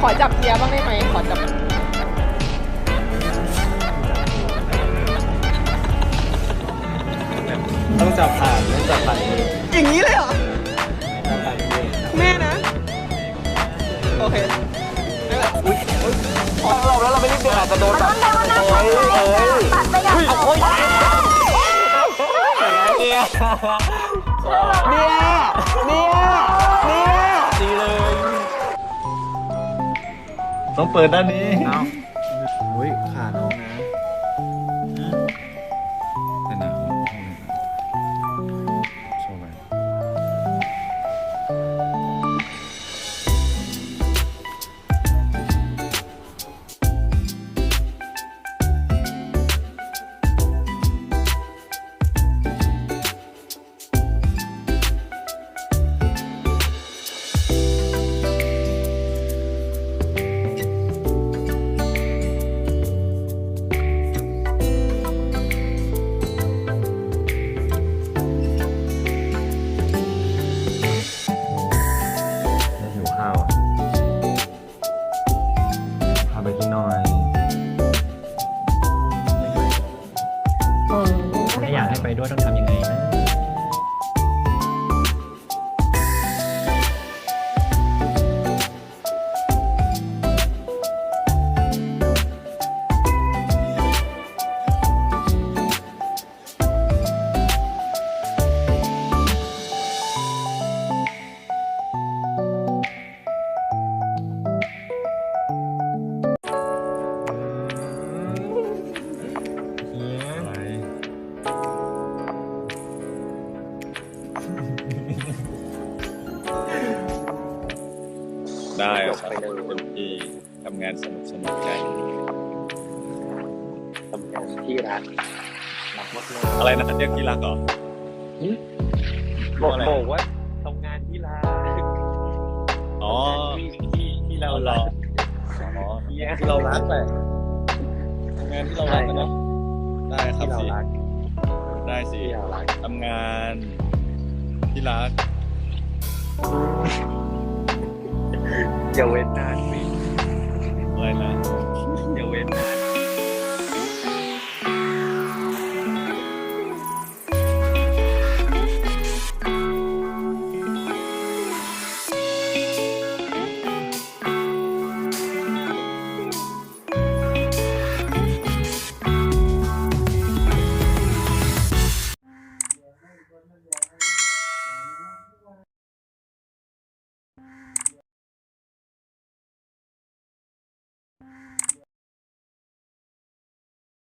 ขอจับเทียร์บ้างได้ไหมขอจับต้องจับผ่านต้องจับผ่านมืออย่างนี้เลยเหรอ จับผ่านมือแม่นะ โอเคพอเราแล้วเราไม่ได้เดินอาจจะโดนแบบโอ้ยเอ้ยตัดไปอย่างโอ้ยเนี่ยเนี่ยเนี่ยเนี่ย ต้องเปิดด้านนี้ เอาอุ้ยขาน้องนะ ถ้าอยากให้ไปด้วยต้องทำยังไงนะ ได้ครับเต็มที่ทำงานสนุกสนุกใจทำงานที่รักรักมากเลยอะไรนะเรียกที่รักเหรอบอกอะไรบอกว่าทำงานที่รักอ๋อที่ที่ที่เราเรารัเรากอ๋อเนี่ยที่เรารักแหละทำงานที่เรารักนะเนอะได้ครัที่บเราสิรักได้สิที่เรารักทำงานที่รัก อย่าเว้นนานสิอะไรนะ